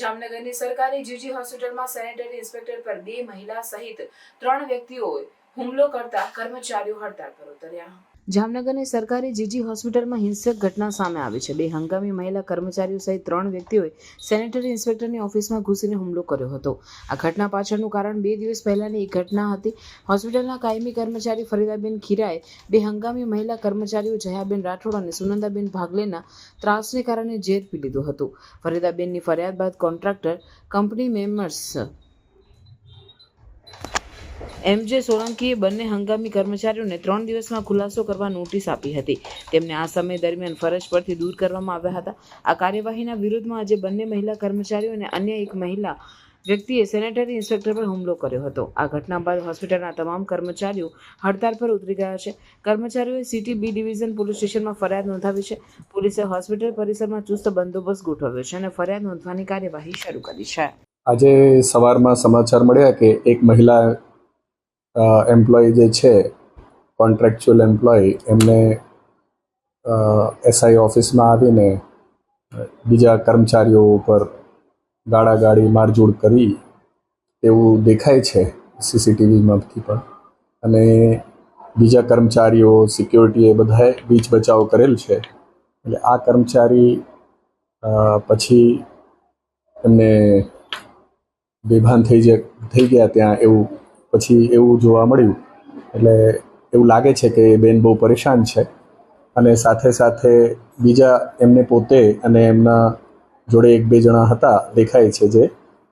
જામનગરની સરકારી જીજી હોસ્પિટલમાં સેનેટરી ઇન્સ્પેક્ટર પર બે મહિલા સહિત ત્રણ વ્યક્તિઓએ હુમલો કરતા કર્મચારીઓ હડતાળ પર ઉતર્યા. જામનગરની સરકારી જીજી હોસ્પિટલમાં હિંસક ઘટના સામે આવી છે. બે હંગામી મહિલા કર્મચારીઓ સહિત ત્રણ વ્યક્તિઓએ સેનેટરી ઇન્સ્પેક્ટરની ઓફિસમાં ઘૂસીને હુમલો કર્યો હતો. આ ઘટના પાછળનું કારણ બે દિવસ પહેલાની એક ઘટના હતી. હોસ્પિટલના કાયમી કર્મચારી ફરીદાબેન ખીરાએ બે હંગામી મહિલા કર્મચારીઓ જયાબેન રાઠોડ અને સુનંદાબેન ભાગલેના ત્રાસને કારણે ઝેર પી લીધું હતું. ફરીદાબેનની ફરિયાદ બાદ કોન્ટ્રાક્ટર કંપની મેમ્બર્સ એમ જે સોલંકીએ બંને હંગામી કર્મચારીઓને ત્રણ દિવસમાં ખુલાસો કરવા નોટિસ આપી હતી. તેમને આ સમય દરમિયાન ફરજ પરથી દૂર કરવામાં આવ્યા હતા. આ કાર્યવાહીના વિરુદ્ધમાં આજે બંને મહિલા કર્મચારીઓ અને અન્ય એક મહિલા વ્યક્તિએ સેનેટરી ઇન્સ્પેક્ટર પર હુમલો કર્યો હતો. આ ઘટના બાદ હોસ્પિટલના તમામ કર્મચારીઓ હડતાળ પર ઉતરી ગયા છે. કર્મચારીઓએ સિટી બી ડિવિઝન પોલીસ સ્ટેશનમાં ફરિયાદ નોંધાવી છે. પોલીસે હોસ્પિટલ પરિસરમાં ચુસ્ત બંદોબસ્ત ગોઠવ્યો છે અને ફરિયાદ નોંધવાની કાર્યવાહી શરૂ કરી છે. આજે સવારમાં સમાચાર મળ્યા કે એક મહિલા એમ્પ્લોય જે છે કોન્ટ્રાક્ચ્યુઅલ એમ્પ્લોય એમને એસઆઈ ઓફિસમાં આવીને, બીજા કર્મચારીઓ ઉપર ગાળાગાળી મારઝૂડ કરી, એવું દેખાય છે સીસીટીવીમાંથી પણ. અને બીજા કર્મચારીઓ સિક્યોરિટીએ બધાએ બીચ બચાવ કરેલ છે. એટલે આ કર્મચારી પછી એમને બેભાન થઈ જ, થઈ ગયા ત્યાં એવું પછી એવું જોવા મળ્યું. એટલે એવું લાગે છે કે એ બેન બહુ પરેશાન છે. અને સાથે સાથે બીજા એમને પોતે અને એમના જોડે એક બે જણા હતા, દેખાય છે જે,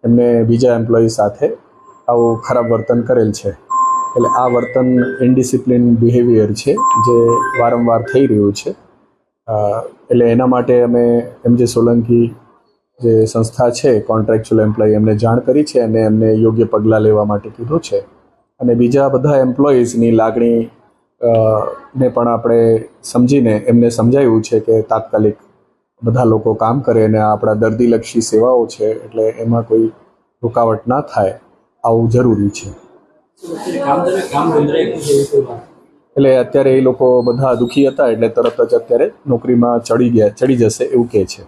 એમને બીજા એમ્પ્લોયી સાથે આવું ખરાબ વર્તન કરેલ છે. એટલે આ વર્તન ઇનડિસિપ્લિન બિહેવિયર છે જે વારંવાર થઈ રહ્યું છે. એટલે એના માટે અમે એમ જે સોલંકી જે સંસ્થા છે કોન્ટ્રાક્ચ્યુઅલ એમ્પ્લોય એમને જાણ કરી છે અને એમને યોગ્ય પગલાં લેવા માટે કીધું છે. અને બીજા બધા એમ્પ્લોઈઝની લાગણી ને પણ આપણે સમજીને એમને સમજાવ્યું છે કે તાત્કાલિક બધા લોકો કામ કરે અને આપણા દર્દીલક્ષી સેવાઓ છે, એટલે એમાં કોઈ રૂકાવટ ના થાય, આવું જરૂરી છે. એટલે અત્યારે એ લોકો બધા દુઃખી હતા, એટલે તરત જ અત્યારે નોકરીમાં ચડી ગયા, ચડી જશે એવું કહે છે.